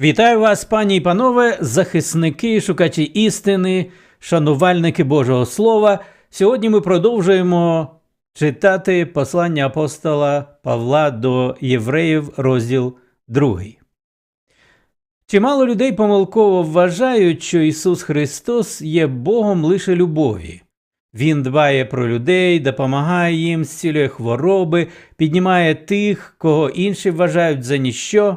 Вітаю вас, пані і панове, захисники, шукачі істини, шанувальники Божого Слова. Сьогодні ми продовжуємо читати послання апостола Павла до євреїв, розділ 2. Чимало людей помилково вважають, що Ісус Христос є Богом лише любові. Він дбає про людей, допомагає їм, зцілює хвороби, піднімає тих, кого інші вважають за ніщо.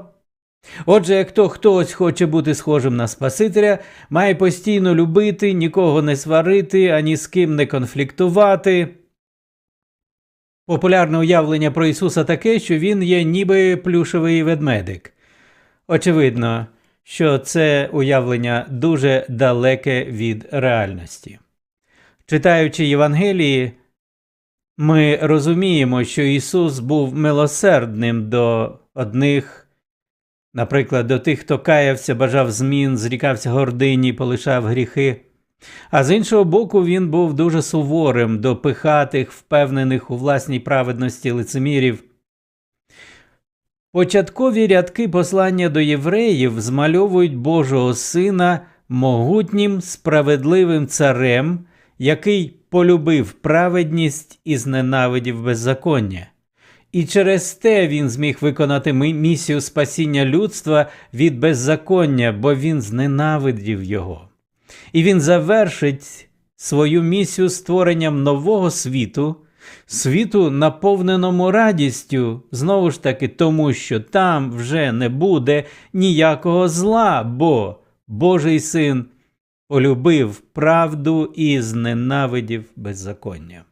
Отже, як то хтось хоче бути схожим на Спасителя, має постійно любити, нікого не сварити, ані з ким не конфліктувати. Популярне уявлення про Ісуса таке, що він є ніби плюшевий ведмедик. Очевидно, що це уявлення дуже далеке від реальності. Читаючи Євангелії, ми розуміємо, що Ісус був милосердним до одних. Наприклад, до тих, хто каявся, бажав змін, зрікався гордині, полишав гріхи. А з іншого боку, він був дуже суворим до пихатих, впевнених у власній праведності лицемірів. Початкові рядки послання до євреїв змальовують Божого Сина могутнім справедливим царем, який полюбив праведність і зненавидів беззаконня. І через те він зміг виконати місію спасіння людства від беззаконня, бо він зненавидів його. І він завершить свою місію створенням нового світу, світу, наповненому радістю, знову ж таки, тому що там вже не буде ніякого зла, бо Божий син полюбив правду і зненавидів беззаконня.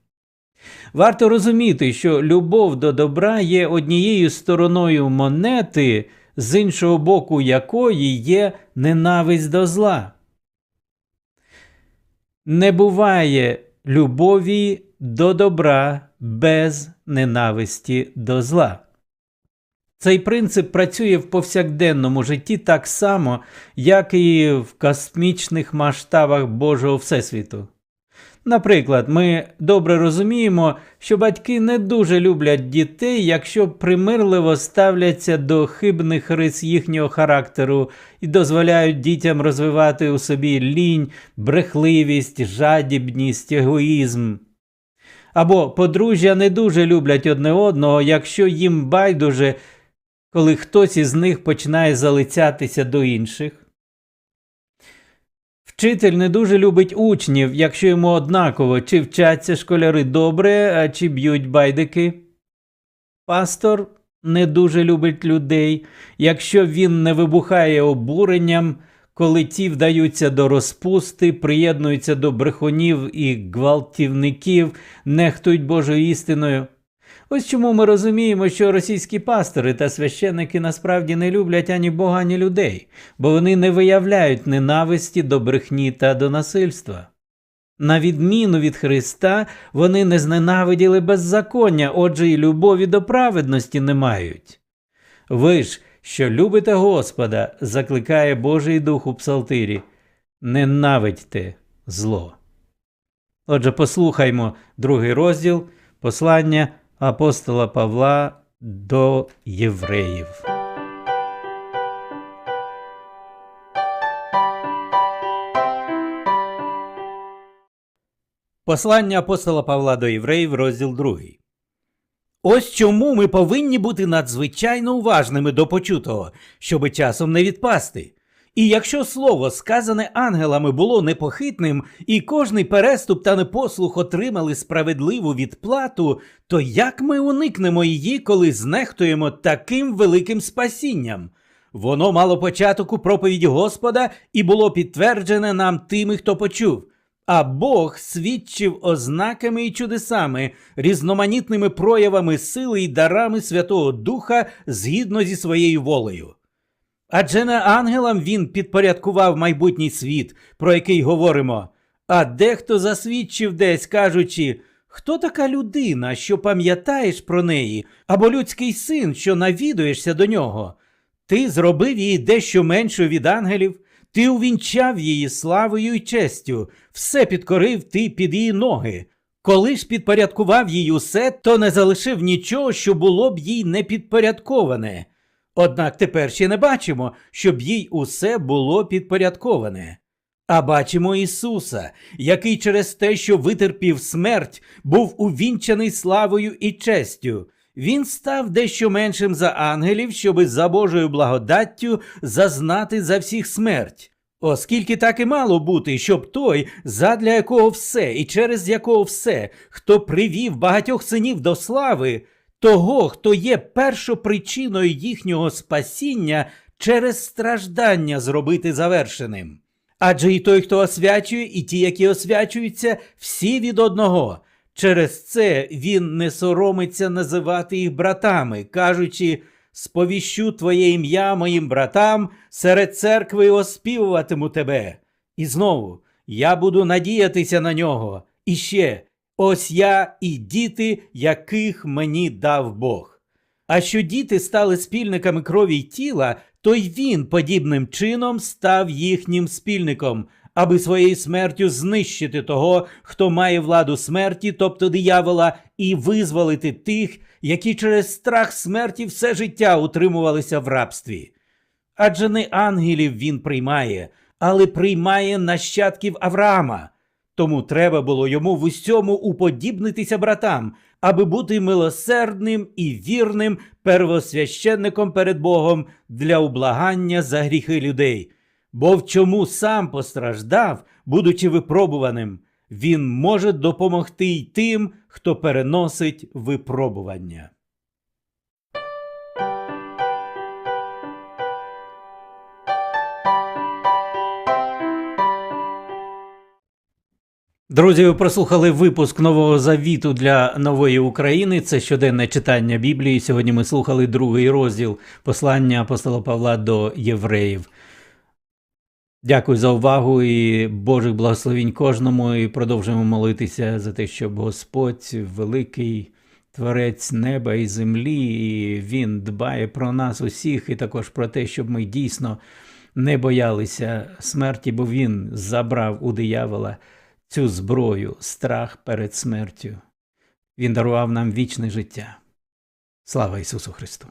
Варто розуміти, що любов до добра є однією стороною монети, з іншого боку якої є ненависть до зла. Не буває любові до добра без ненависті до зла. Цей принцип працює в повсякденному житті так само, як і в космічних масштабах Божого Всесвіту. Наприклад, ми добре розуміємо, що батьки не дуже люблять дітей, якщо примирливо ставляться до хибних рис їхнього характеру і дозволяють дітям розвивати у собі лінь, брехливість, жадібність, егоїзм. Або подружжя не дуже люблять одне одного, якщо їм байдуже, коли хтось із них починає залицятися до інших. Вчитель не дуже любить учнів, якщо йому однаково, чи вчаться школяри добре, а чи б'ють байдики. Пастор не дуже любить людей, якщо він не вибухає обуренням, коли ті вдаються до розпусти, приєднуються до брехунів і гвалтівників, нехтують Божою істиною. Ось чому ми розуміємо, що російські пастори та священники насправді не люблять ані Бога, ані людей, бо вони не виявляють ненависті до брехні та до насильства. На відміну від Христа, вони не зненавиділи беззаконня, отже, і любові до праведності не мають. Ви ж, що любите Господа, закликає Божий Дух у Псалтирі, ненавидьте зло. Отже, послухаймо другий розділ послання апостола Павла до євреїв. Послання апостола Павла до євреїв, розділ 2. Ось чому ми повинні бути надзвичайно уважними до почутого, щоби часом не відпасти. І якщо слово, сказане ангелами, було непохитним, і кожний переступ та непослух отримали справедливу відплату, то як ми уникнемо її, коли знехтуємо таким великим спасінням? Воно мало початок у проповіді Господа і було підтверджене нам тими, хто почув. А Бог свідчив ознаками і чудесами, різноманітними проявами сили і дарами Святого Духа згідно зі своєю волею. Адже не ангелам він підпорядкував майбутній світ, про який говоримо, а дехто засвідчив десь, кажучи, хто така людина, що пам'ятаєш про неї, або людський син, що навідуєшся до нього? Ти зробив її дещо меншою від ангелів, ти увінчав її славою і честю, все підкорив ти під її ноги. Коли ж підпорядкував їй усе, то не залишив нічого, що було б їй не підпорядковане. Однак тепер ще не бачимо, щоб їй усе було підпорядковане. А бачимо Ісуса, який через те, що витерпів смерть, був увінчаний славою і честю. Він став дещо меншим за ангелів, щоби за Божою благодаттю зазнати за всіх смерть. Оскільки так і мало бути, щоб той, задля якого все і через якого все, хто привів багатьох синів до слави, того, хто є першопричиною їхнього спасіння, через страждання зробити завершеним. Адже і той, хто освячує, і ті, які освячуються, всі від одного. Через це він не соромиться називати їх братами, кажучи сповіщу твоє ім'я моїм братам, серед церкви оспівуватиму тебе. І знову я буду надіятися на нього. І ще ось я і діти, яких мені дав Бог. А що діти стали спільниками крові й тіла, то й він подібним чином став їхнім спільником, аби своєю смертю знищити того, хто має владу смерті, тобто диявола, і визволити тих, які через страх смерті все життя утримувалися в рабстві. Адже не ангелів він приймає, але приймає нащадків Авраама. Тому треба було йому в усьому уподібнитися братам, аби бути милосердним і вірним первосвященником перед Богом для ублагання за гріхи людей. Бо в чому сам постраждав, будучи випробуваним, він може допомогти й тим, хто переносить випробування. Друзі, ви прослухали випуск нового завіту для нової України. Це щоденне читання Біблії. Сьогодні ми слухали другий розділ послання апостола Павла до євреїв. Дякую за увагу і Божих благословінь кожному. І продовжуємо молитися за те, щоб Господь, великий творець неба і землі, і Він дбає про нас усіх, і також про те, щоб ми дійсно не боялися смерті, бо Він забрав у диявола цю зброю, страх перед смертю. Він дарував нам вічне життя. Слава Ісусу Христу!